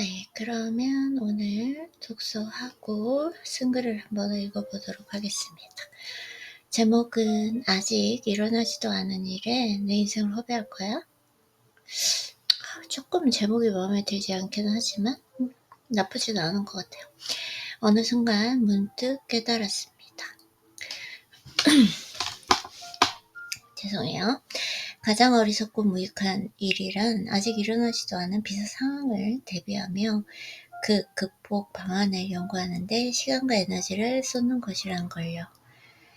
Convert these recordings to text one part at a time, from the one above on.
네, 그러면 오늘 독서하고 쓴글을 한번 읽어보도록 하겠습니다. 제목은 아직 일어나지도 않은 일에 내 인생을 허비할 거야? 아, 조금 제목이 마음에 들지 않긴 하지만 음, 나쁘진 않은 것 같아요. 어느 순간 문득 깨달았습니다. 죄송해요. 가장 어리석고 무익한 일이란 아직 일어나지도 않은 비상 상황을 대비하며 그 극복 방안을 연구하는 데 시간과 에너지를 쏟는 것이란 걸요.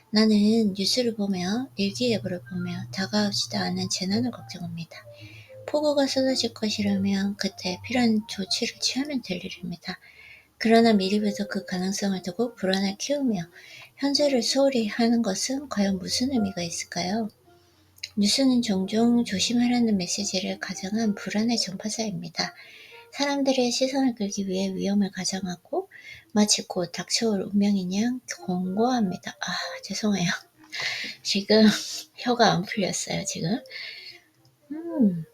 나는 뉴스를 보며 일기예보를 보며 다가오지도 않은 재난을 걱정합니다. 폭우가 쏟아질 것이라면 그때 필요한 조치를 취하면 될 일입니다. 그러나 미리부터 그 가능성을 두고 불안을 키우며 현재를 소홀히 하는 것은 과연 무슨 의미가 있을까요? 뉴스는 종종 조심하라는 메시지를 가장한 불안의 전파자입니다. 사람들의 시선을 끌기 위해 위험을 가장하고 마치 곧 닥쳐올 운명인 양 권고합니다. 아, 죄송해요. 지금 혀가 안 풀렸어요, 지금. 음,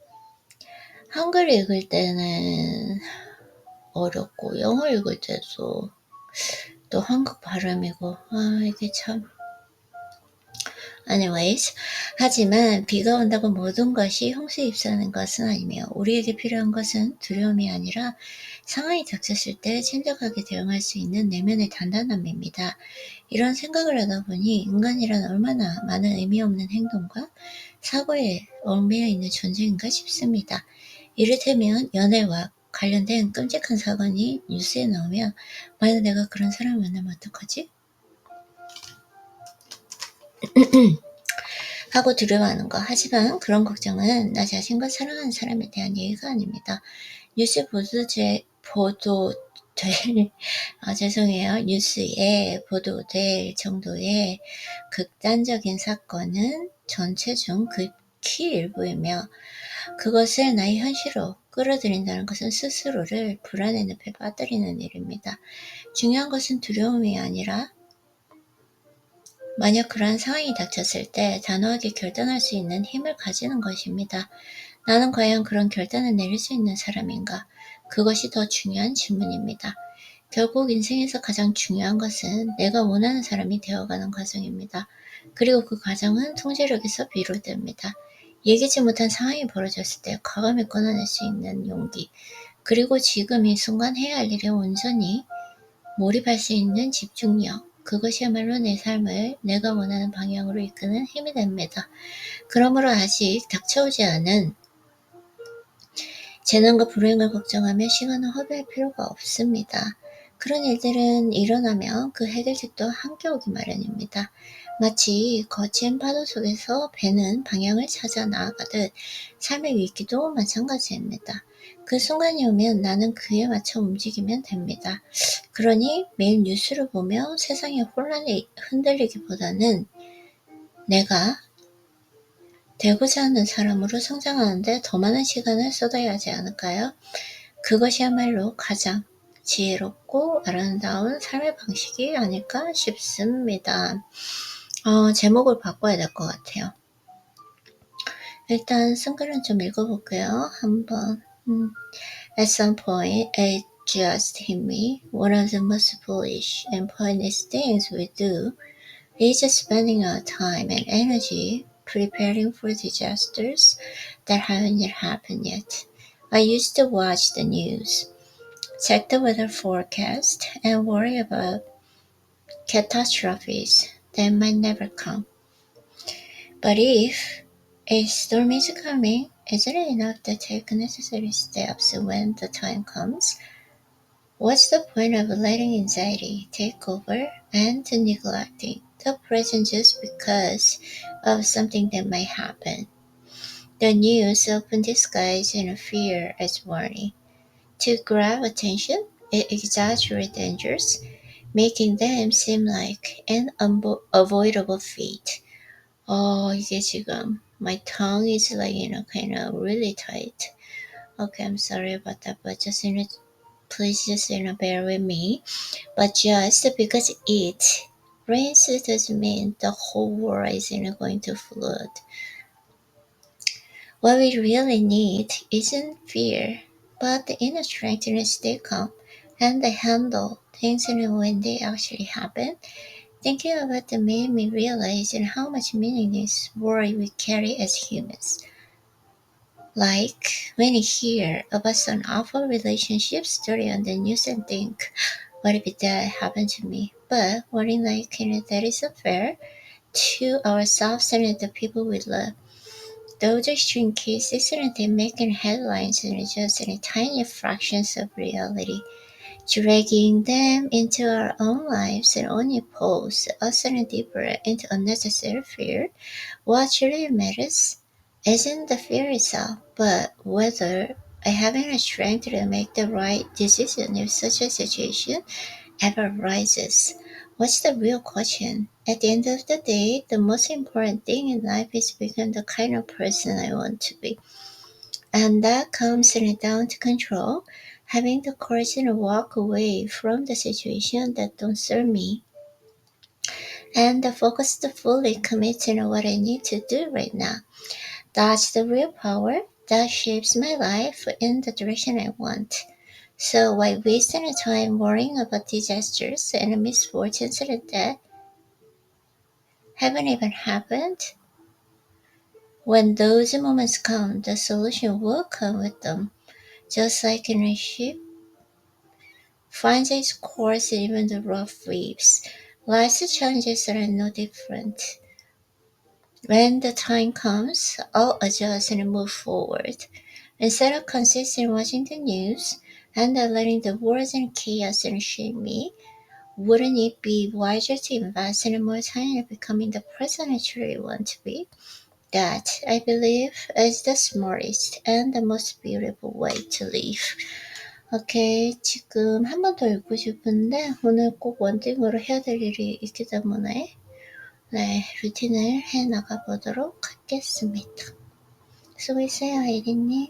한글 읽을 때는 어렵고 영어 읽을 때도 또 한국 발음이고 아 이게 참 Anyways, 하지만 비가 온다고 모든 것이 홍수에 입사하는 것은 아니며 우리에게 필요한 것은 두려움이 아니라 상황이 닥쳤을 때 침착하게 대응할 수 있는 내면의 단단함입니다. 이런 생각을 하다 보니 인간이란 얼마나 많은 의미 없는 행동과 사고에 얽매여 있는 존재인가 싶습니다. 이를테면 연애와 관련된 끔찍한 사건이 뉴스에 나오면 만약 내가 그런 사람을 만나면 어떡하지? 하고 두려워하는 거. 하지만 그런 걱정은 나 자신과 사랑하는 사람에 대한 얘기가 아닙니다. 뉴스 보도제, 보도될, 아, 죄송해요. 뉴스에 보도될 정도의 극단적인 사건은 전체 중 극히 일부이며 그것을 나의 현실로 끌어들인다는 것은 스스로를 불안의 늪에 빠뜨리는 일입니다. 중요한 것은 두려움이 아니라 만약 그러한 상황이 닥쳤을 때 단호하게 결단할 수 있는 힘을 가지는 것입니다. 나는 과연 그런 결단을 내릴 수 있는 사람인가? 그것이 더 중요한 질문입니다. 결국 인생에서 가장 중요한 것은 내가 원하는 사람이 되어가는 과정입니다. 그리고 그 과정은 통제력에서 비롯됩니다. 예기치 못한 상황이 벌어졌을 때 과감히 꺼내낼 수 있는 용기, 그리고 지금 이 순간 해야 할 일에 온전히 몰입할 수 있는 집중력, 그것이야말로 내 삶을 내가 원하는 방향으로 이끄는 힘이 됩니다. 그러므로 아직 닥쳐오지 않은 재난과 불행을 걱정하며 시간을 허비할 필요가 없습니다. 그런 일들은 일어나면 그 해결책도 함께 오기 마련입니다. 마치 거친 파도 속에서 배는 방향을 찾아 나아가듯 삶의 위기도 마찬가지입니다. 그 순간이 오면 나는 그에 맞춰 움직이면 됩니다. 그러니 매일 뉴스를 보며 세상의 혼란에 흔들리기보다는 내가 되고자 하는 사람으로 성장하는데 더 많은 시간을 쏟아야 하지 않을까요? 그것이야말로 가장 지혜롭고 아름다운 삶의 방식이 아닐까 싶습니다. 어, 제목을 바꿔야 될 것 같아요. 일단 쓴 글은 좀 읽어볼게요. 한번. At some point, it just hit me. One of the most foolish and pointless things we do is spending our time and energy preparing for disasters that haven't yet happened yet. I used to watch the news, check the weather forecast, and worry about catastrophes that might never come. But if a storm is coming, isn't it enough to take necessary steps when the time comes? What's the point of letting anxiety take over and neglecting the present just because of something that might happen? The news often disguises in fear as warning. To grab attention, it exaggerates dangers, making them seem like an unavoidable fate. 어, 이게 지금 my tongue is like you know kind of really tight. Okay i'm sorry about that but just you know please just you know bear with me. But just because it rains doesn't mean the whole world is you know going to flood. What we really need isn't fear but the inner strength to stay calm and handle things when they actually happen. Thinking about them made me realize and how much meaning this worry we carry as humans. Like when you hear about some awful relationship story on the news and think, what if that happened to me? But worrying like you know, that is unfair to ourselves and the people we love. Those extreme cases aren't making headlines and just in tiny fractions of reality. Dragging them into our own lives and only pulls us deeper into unnecessary fear. What truly matters isn't the fear itself, but whether I have the strength to make the right decision if such a situation ever arises. What's the real question? At the end of the day, the most important thing in life is become the kind of person I want to be. And that comes down to control, having the courage to walk away from the situation that don't serve me and the focus to fully commit to what I need to do right now. That's the real power that shapes my life in the direction I want. So why waste any time worrying about disasters and misfortunes that haven't even happened? When those moments come, the solution will come with them. Just like in a ship finds its course in even the rough waves. Life's challenges are no different. When the time comes, I'll adjust and move forward. Instead of consistently watching the news and letting the wars and chaos shape me, wouldn't it be wiser to invest in more time in becoming the person I truly want to be? That, I believe, is the smartest and the most beautiful way to live. 오케이, 지금 한 번 더 읽고 싶은데 오늘 꼭 원딩으로 해야 될 일이 있기 때문에 네, 루틴을 해 나가 보도록 하겠습니다. 수고했어요, 아이리님.